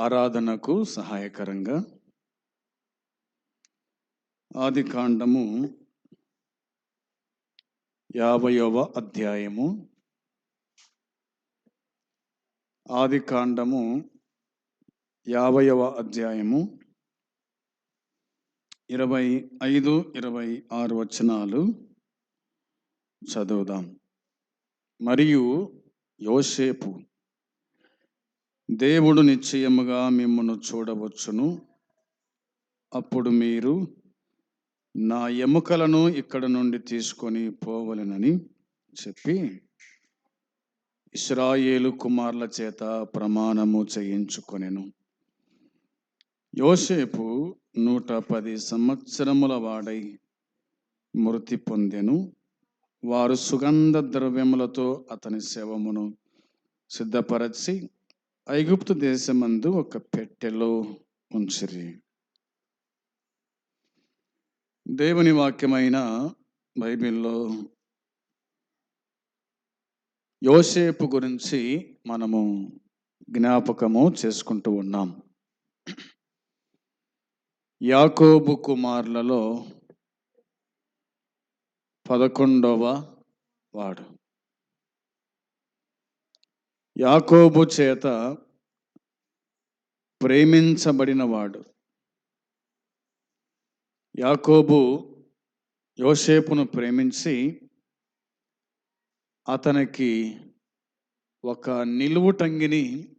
ఆరాధనకు సహాయకరంగా ఆది కాండము యాభైవ అధ్యాయము. ఆది కాండము యాభైవ అధ్యాయము. ఇరవై ఐదు ఇరవై ఆరు వచనాలు చదువుదాం. మరియు యోసేపు దేవుడు నిశ్చయముగా మిమ్మను చూడవచ్చును. అప్పుడు మీరు నా ఎముకలను ఇక్కడ నుండి తీసుకొని పోవలెనని చెప్పి ఇస్రాయేలు కుమార్ల చేత ప్రమాణము చేయించుకొనెను. యోసేపు నూట పది సంవత్సరముల వాడై మృతి పొందెను. వారు సుగంధ ద్రవ్యములతో అతని శవమును సిద్ధపరచి ఐగుప్తు దేశమందు ఒక పెట్టెలో ఉంచిరి. దేవుని వాక్యమైన బైబిల్లో యోసేపు గురించి మనము జ్ఞాపకము చేసుకుంటూ ఉన్నాం. యాకోబు కుమార్లలో పదకొండవ వాడు. యాకోబు చేత ప్రేమించబడినవాడు. యాకోబు యోసేపును ప్రేమించి అతనికి ఒక నిలువుటంగిని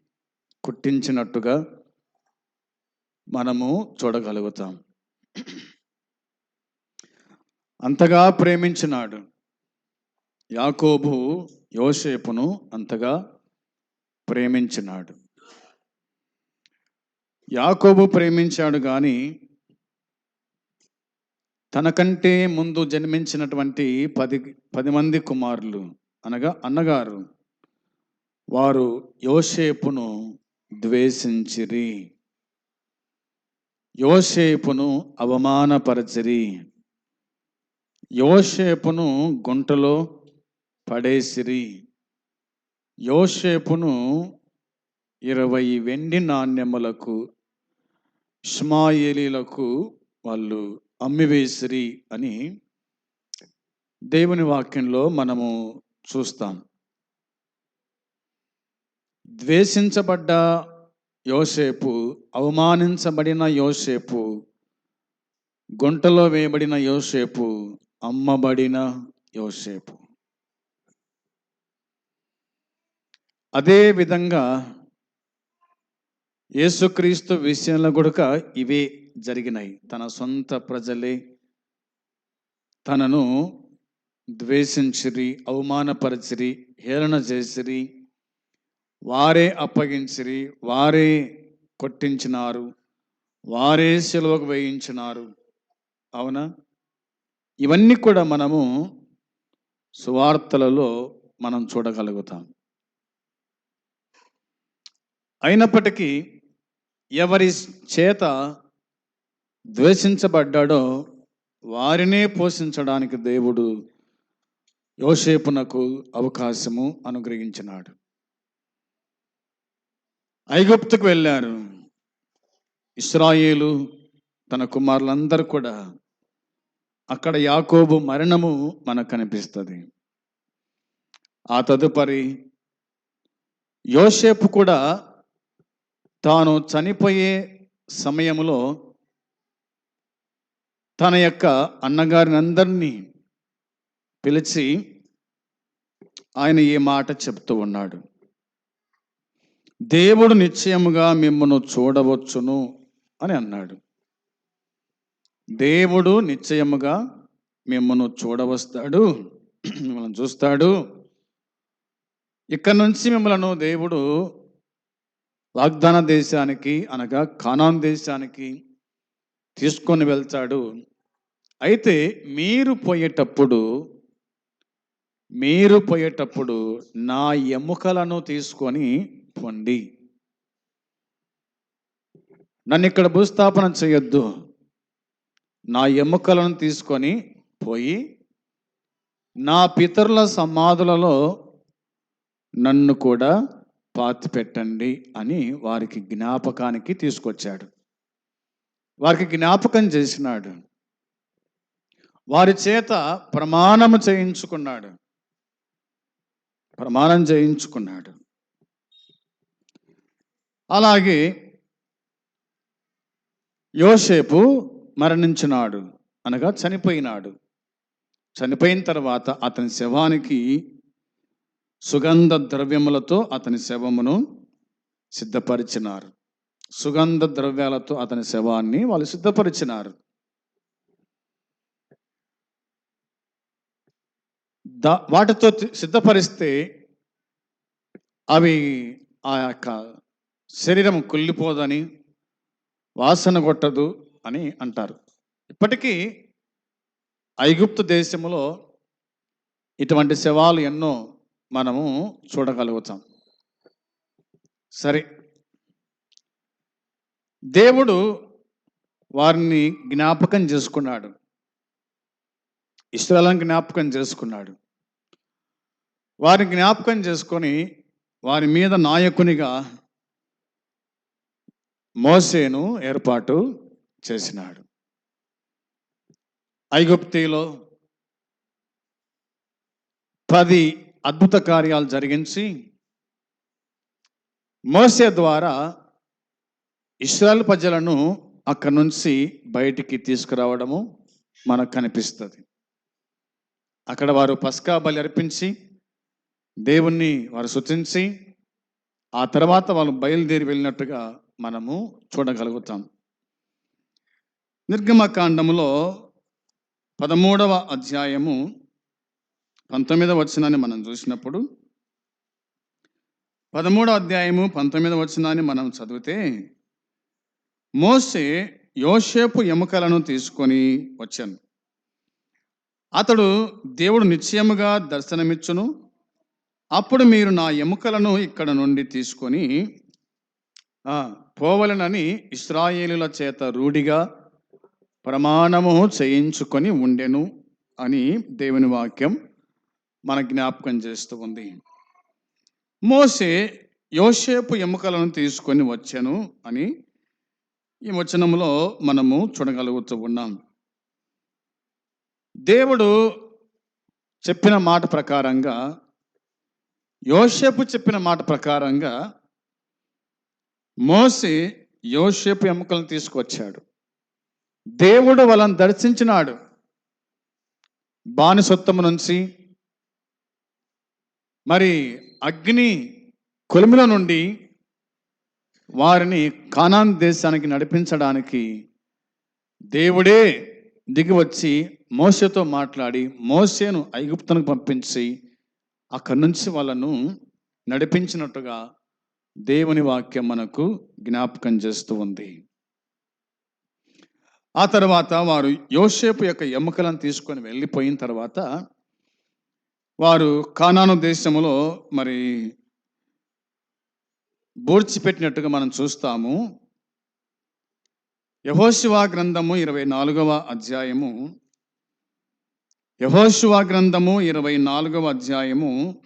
కుట్టించినట్టుగా మనము చూడగలుగుతాం. అంతగా ప్రేమించినాడు. యాకోబు యోసేపును అంతగా ప్రేమించినాడు. యాకోబు ప్రేమించాడు కానీ తనకంటే ముందు జన్మించినటువంటి పది పది మంది కుమారులు అనగా అన్నగారు వారు యోసేపును ద్వేషించిరి. యోసేపును అవమానపరచిరి. యోసేపును గుంటలో పడేసిరి. యోసేపును ఇరవై వెండి నాణ్యములకు ఇస్మాయిలీలకు వాళ్ళు అమ్మివేసిరి అని దేవుని వాక్యంలో మనము చూస్తాం. ద్వేషించబడ్డ యోసేపు అవమానించబడిన యోసేపు గుంటలో వేయబడిన యోసేపు అమ్మబడిన యోసేపు. అదే విధంగా యేసుక్రీస్తు విషయంలో కూడా ఇవే జరిగినాయి. తన సొంత ప్రజలే తనను ద్వేషించిరి అవమానపరిచిరి హేళన చేసిరి వారే అప్పగించిరి వారే కొట్టించినారు వారే సెలవుకు వేయించినారు. అవునా? ఇవన్నీ కూడా మనము సువార్తలలో మనం చూడగలుగుతాం. అయినప్పటికీ ఎవరి చేత ద్వేషించబడ్డాడో వారినే పోషించడానికి దేవుడు యోసేపునకు అవకాశము అనుగ్రహించినాడు. ఐగుప్తుకు వెళ్ళారు. ఇస్రాయేలు తన కుమారులందరూ కూడా అక్కడ యాకోబు మరణము మనకు కనిపిస్తుంది. ఆ తదుపరి యోసేపు కూడా తాను చనిపోయే సమయంలో తన యొక్క అన్నగారిని అందరినీ పిలిచి ఆయన ఈ మాట చెప్తూ ఉన్నాడు. దేవుడు నిశ్చయముగా మిమ్మను చూడవచ్చును అని అన్నాడు. దేవుడు నిశ్చయముగా మిమ్మను చూడవస్తాడు. మిమ్మల్ని చూస్తాడు. ఇక్కడ నుంచి మిమ్మల్ని దేవుడు వాగ్దాన దేశానికి అనగా కానాన్ దేశానికి తీసుకొని వెళ్తాడు. అయితే మీరు పోయేటప్పుడు మీరు పోయేటప్పుడు నా ఎముకలను తీసుకొని పొండి. నన్ను ఇక్కడ భూస్థాపన చేయొద్దు. నా ఎముకలను తీసుకొని పోయి నా పితరుల సమాధులలో నన్ను కూడా పాతి పెట్టండి అని వారికి జ్ఞాపకానికి తీసుకొచ్చాడు. వారికి జ్ఞాపకం చేసినాడు. వారి చేత ప్రమాణము చేయించుకున్నాడు. ప్రమాణం చేయించుకున్నాడు. అలాగే యోసేపు మరణించినాడు అనగా చనిపోయినాడు. చనిపోయిన తర్వాత అతని శవానికి సుగంధ ద్రవ్యములతో అతని శవమును సిద్ధపరిచినారు. సుగంధ ద్రవ్యాలతో అతని శవాన్ని వాళ్ళు సిద్ధపరిచినారు. దా వాటితో తి- సిద్ధపరిస్తే అవి ఆ యొక్క శరీరం కుళ్ళిపోదని వాసన కొట్టదు అని అంటారు. ఇప్పటికీ ఐగుప్తు దేశంలో ఇటువంటి శవాలు ఎన్నో మనము చూడగలుగుతాం. సరే. దేవుడు వారిని జ్ఞాపకం చేసుకున్నాడు. ఇష్టాలను జ్ఞాపకం చేసుకున్నాడు. వారిని జ్ఞాపకం చేసుకొని వారి మీద నాయకునిగా మోసేను ఏర్పాటు చేసినాడు. ఐగుప్తిలో పది అద్భుత కార్యాలు జరిగించి మోసే ద్వారా ఇస్రాయల్ ప్రజలను అక్కడి నుంచి బయటికి తీసుకురావడము మనకు కనిపిస్తుంది. అక్కడ వారు పస్కా బలి అర్పించి దేవుణ్ణి వారు శుతించి ఆ తర్వాత వాళ్ళు బయలుదేరి వెళ్ళినట్టుగా మనము చూడగలుగుతాం. నిర్గమకాండములో పదమూడవ అధ్యాయము పంతొమ్మిదవ వచనాన్ని మనం చూసినప్పుడు పదమూడవ అధ్యాయము పంతొమ్మిదవ వచనాన్ని మనం చదివితే మోసే యోషేపు ఎముకలను తీసుకొని వచ్చాను. అతడు దేవుడు నిశ్చయముగా దర్శనమిచ్చును. అప్పుడు మీరు నా ఎముకలను ఇక్కడ నుండి తీసుకొని పోవలనని ఇస్రాయేలుల చేత రూఢిగా ప్రమాణము చేయించుకొని ఉండెను అని దేవుని వాక్యం మన జ్ఞాపకం చేస్తూ ఉంది. మోసే యోషేపు ఎముకలను తీసుకొని వచ్చాను అని ఈ వచనంలో మనము చూడగలుగుతూ ఉన్నాం. దేవుడు చెప్పిన మాట ప్రకారంగా యోసేపు చెప్పిన మాట ప్రకారంగా మోసే యోసేపు ఎముకలను తీసుకొచ్చాడు. దేవుడు వాళ్ళని దర్శించినాడు. బానిసత్వం నుంచి మరి అగ్ని కొలిమిలో నుండి వారిని కానాన్ దేశానికి నడిపించడానికి దేవుడే దిగి వచ్చి మోసతో మాట్లాడి మోసేను ఐగుప్తునికి పంపించి అక్కడి నుంచి వాళ్ళను నడిపించినట్టుగా దేవుని వాక్యం మనకు జ్ఞాపకం చేస్తూ ఉంది. ఆ తర్వాత వారు యోసేపు యొక్క ఎముకలను తీసుకొని వెళ్ళిపోయిన తర్వాత వారు కానాను దేశములో మరి బూడ్చిపెట్టినట్టుగా మనం చూస్తాము. యహోశివా గ్రంథము ఇరవై నాలుగవ అధ్యాయము. యహోశివా గ్రంథము ఇరవై నాలుగవ అధ్యాయము.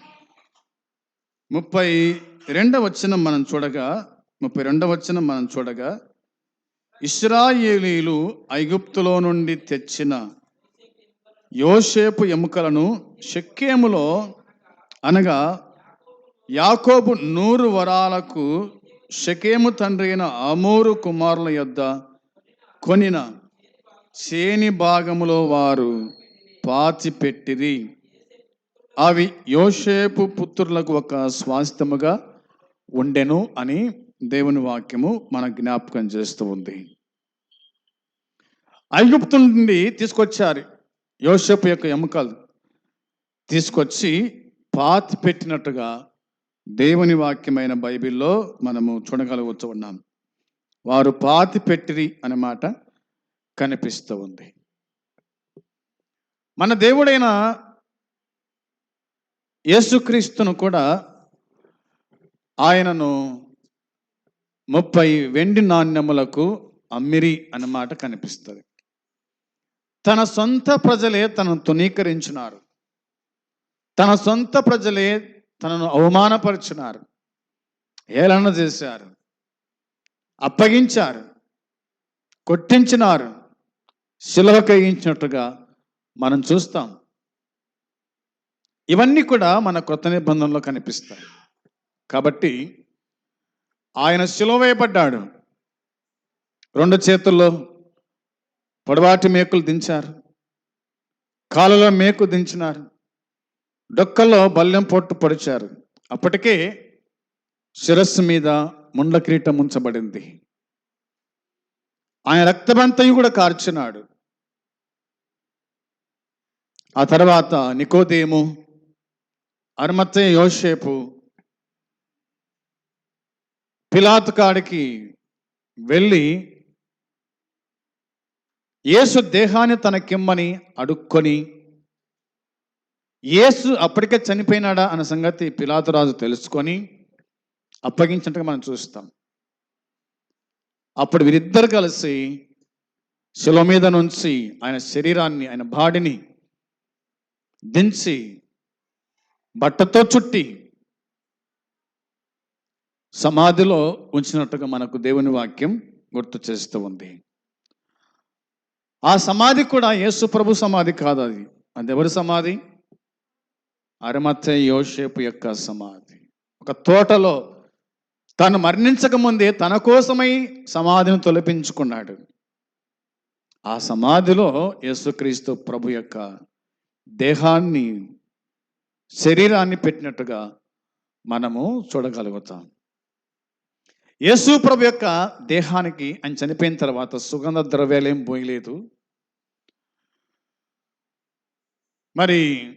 ముప్పై రెండవ వచనం మనం చూడగా ముప్పై రెండవ వచనం మనం చూడగా ఇస్రాయేలీలు ఐగుప్తులో నుండి తెచ్చిన యోషేపు ఎముకలను షెక్కేములో అనగా యాకోబు నూరు వరాలకు షకేము తండ్రి అయిన అమోరు కుమారుల యొద్ద కొనిన చేని భాగములో వారు పాతిపెట్టిరి. అవి యోషేపు పుత్రులకు ఒక స్వాస్థ్యముగా ఉండెను అని దేవుని వాక్యము మన జ్ఞాపకం చేస్తూ ఉంది. ఐగుప్తు నుండి తీసుకొచ్చారు యోషేపు యొక్క ఎముకలు తీసుకొచ్చి పాతి పెట్టినట్టుగా దేవుని వాక్యమైన బైబిల్లో మనము చూడగలుగుతూ ఉన్నాం. వారు పాతి పెట్టిరి అనే మాట కనిపిస్తూ ఉంది. మన దేవుడైన యేసుక్రీస్తును కూడా ఆయనను ముప్పై వెండి నాణ్యములకు అమ్మిరి అన్నమాట కనిపిస్తుంది. తన సొంత ప్రజలే తనను తునీకరించినారు తన సొంత ప్రజలే తనను అవమానపరిచినారు. ఏలన చేశారు. అప్పగించారు. కొట్టించినారు. శిలవ కయ్యించినట్టుగా మనం చూస్తాం. ఇవన్నీ కూడా మన కొత్త నిబంధనలో కనిపిస్తాయి. కాబట్టి ఆయన శిలువ వేయబడ్డాడు రెండు చేతుల్లో పొడవాటి మేకులు దించారు. కాలులో మేకు దించినారు. డొక్కల్లో బల్లెం పొట్టు పొడిచారు. అప్పటికే శిరస్సు మీద ముండ్ల కిరీటం ఉంచబడింది. ఆయన రక్తమంతయు కూడా కార్చినాడు. ఆ తర్వాత నికోదేము అర్మత్తే యోషేపు పిలాతు కాడికి వెళ్ళి యేసు దేహాన్ని తనకిమ్మని అడుక్కొని యేసు అప్పటికే చనిపోయినాడా అన్న సంగతి పిలాతురాజు తెలుసుకొని అప్పగించినట్టుగా మనం చూస్తాం. అప్పుడు వీరిద్దరు కలిసి శిల మీద నుంచి ఆయన శరీరాన్ని ఆయన బాడిని దించి బట్టతో చుట్టి సమాధిలో ఉంచినట్టుగా మనకు దేవుని వాక్యం గుర్తు చేస్తూ ఉంది. ఆ సమాధి కూడా యేసు ప్రభు సమాధి కాదు అది. అది ఎవరి సమాధి? అరమత్య యోషేపు యొక్క సమాధి. ఒక తోటలో తను మరణించక ముందే తన కోసమై సమాధిని తొలపించుకున్నాడు. ఆ సమాధిలో యేసుక్రీస్తు ప్రభు యొక్క దేహాన్ని శరీరాన్ని పెట్టినట్టుగా మనము చూడగలుగుతాం. యేసు ప్రభు యొక్క దేహానికి ఆయన చనిపోయిన తర్వాత సుగంధ ద్రవ్యాలేం పోయలేదు. మరి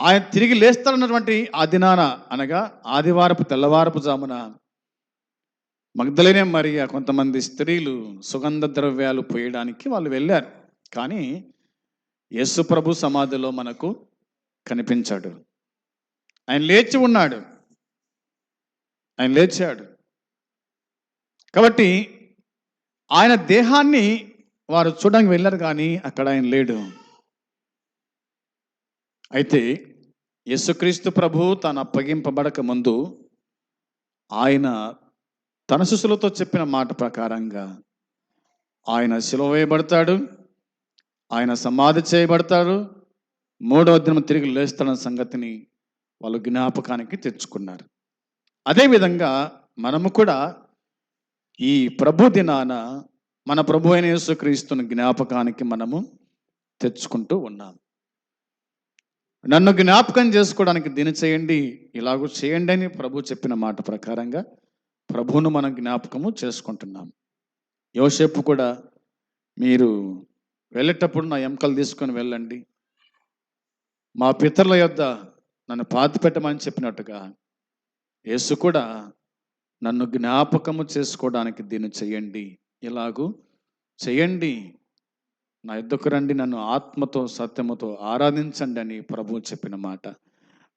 ఆయన తిరిగి లేస్తాడన్నటువంటి ఆ దినాన అనగా ఆదివారపు తెల్లవారపు జామున మగ్ధలేనే మరి కొంతమంది స్త్రీలు సుగంధ ద్రవ్యాలు పోయడానికి వాళ్ళు వెళ్ళారు. కానీ యేసుప్రభు సమాధిలో మనకు కనిపించాడు. ఆయన లేచి ఉన్నాడు. ఆయన లేచాడు. కాబట్టి ఆయన దేహాన్ని వారు చూడడానికి వెళ్ళారు కానీ అక్కడ ఆయన లేడు. అయితే యేసుక్రీస్తు ప్రభు తాను అప్పగింపబడక ముందు ఆయన తన శిశులతో చెప్పిన మాట ప్రకారంగా ఆయన సిలువ వేయబడతాడు ఆయన సమాధి చేయబడతాడు మూడవ దినం తిరిగి లేస్తాడన్న సంగతిని వాళ్ళు జ్ఞాపకానికి తెచ్చుకున్నారు. అదేవిధంగా మనము కూడా ఈ ప్రభు దినాన మన ప్రభు అయిన యేసుక్రీస్తుని జ్ఞాపకానికి మనము తెచ్చుకుంటూ ఉన్నాం. నన్ను జ్ఞాపకం చేసుకోవడానికి దీని చేయండి. ఇలాగూ చేయండి అని ప్రభు చెప్పిన మాట ప్రకారంగా ప్రభువును మనం జ్ఞాపకము చేసుకుంటున్నాం. యోసేపు కూడా మీరు వెళ్ళేటప్పుడు నా ఎంకలు తీసుకొని వెళ్ళండి. మా పితరుల యొద్ద నన్ను పాతి పెట్టమని చెప్పినట్టుగా యేసు కూడా నన్ను జ్ఞాపకము చేసుకోవడానికి దీన్ని చేయండి. ఇలాగూ చేయండి. నా యుద్ధకు రండి నన్ను ఆత్మతో సత్యముతో ఆరాధించండి అని ప్రభు చెప్పిన మాట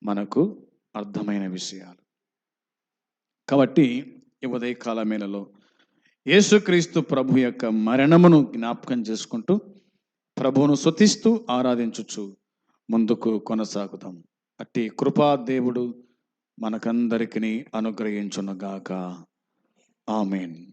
మనకు అర్థమైన విషయాలు. కాబట్టి ఈ ఉదయకాల మేళలో యేసుక్రీస్తు ప్రభు యొక్క మరణమును జ్ఞాపకం చేసుకుంటూ ప్రభువును శుతిస్తూ ఆరాధించుచు ముందుకు కొనసాగుదాం. అట్టి కృపా దేవుడు మనకందరికీ అనుగ్రహించునుగాక. ఆమెన్.